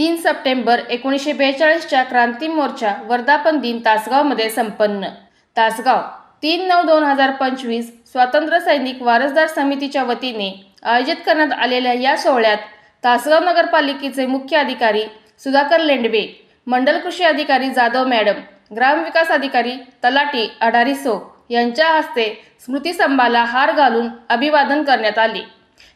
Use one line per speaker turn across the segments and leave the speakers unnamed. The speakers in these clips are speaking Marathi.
तीन सप्टेंबर एकोणीसशे बेचाळीसच्या क्रांती मोर्चा वर्धापन दिन तासगावमध्ये संपन्न. तासगाव तीन नऊ दोन हजार पंचवीस स्वातंत्र्य सैनिक वारसदार समितीच्या वतीने आयोजित करण्यात आलेल्या या सोहळ्यात तासगाव नगरपालिकेचे मुख्य अधिकारी सुधाकर लेंडवे मंडल कृषी अधिकारी जाधव मॅडम ग्रामविकास अधिकारी तलाटी अडारी सो यांच्या हस्ते स्मृतिस्तंभाला हार घालून अभिवादन करण्यात आले.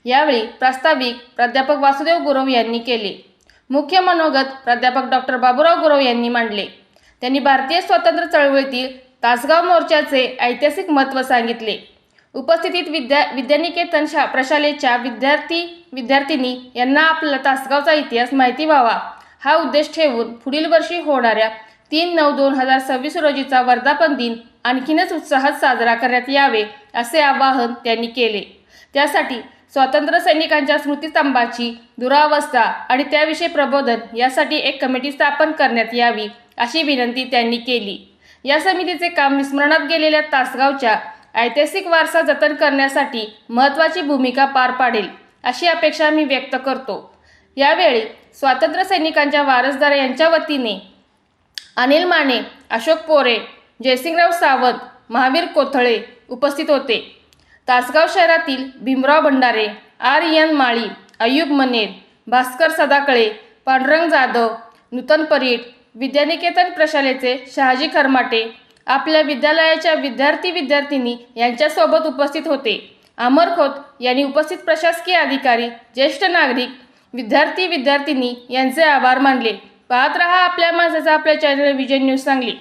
यावेळी प्रास्ताविक प्राध्यापक वासुदेव गुरव यांनी केले. मुख्य मनोगत प्राध्यापक डॉक्टर बाबूराव गुरव यांनी मांडले. त्यांनी भारतीय स्वातंत्र्य चळवळीतील तासगाव मोर्चाचे ऐतिहासिक महत्त्व सांगितले. उपस्थितीत विद्या विद्यानिकेतन शा प्रशालेच्या विद्यार्थी विद्यार्थिनी यांना आपला तासगावचा इतिहास माहिती व्हावा हा उद्देश ठेवून पुढील वर्षी होणाऱ्या तीन नऊ दोन हजार सव्वीस रोजीचा वर्धापन दिन आणखीनच उत्साहात साजरा करण्यात यावे असे आवाहन त्यांनी केले. त्यासाठी स्वातंत्र्य सैनिकांच्या स्मृतिस्तंभाची दुरावस्था आणि त्याविषयी प्रबोधन यासाठी एक कमिटी स्थापन करण्यात यावी अशी विनंती त्यांनी केली. या समितीचे काम विस्मरणात गेलेल्या तासगावच्या ऐतिहासिक वारसा जतन करण्यासाठी महत्त्वाची भूमिका पार पाडेल अशी अपेक्षा मी व्यक्त करतो. यावेळी स्वातंत्र्य सैनिकांच्या वारसदार यांच्या वतीने अनिल माने अशोक पोरे जयसिंगराव सावंत महावीर कोथळे उपस्थित होते. तासगाव शहरातील भीमराव भंडारे आर एन माळी अयुब मनेर भास्कर सदाकळे पांडुरंग जाधव नूतन परीट विद्यानिकेतन प्रशालेचे शहाजी खरमाटे आपल्या विद्यालयाच्या विद्यार्थी विद्यार्थिनी यांच्यासोबत उपस्थित होते. अमर खोत यांनी उपस्थित प्रशासकीय अधिकारी ज्येष्ठ नागरिक विद्यार्थी विद्यार्थिनी यांचे आभार मानले. पाहत रहा आपल्या माणसाचा आपल्या चॅनल विजय न्यूज सांगली.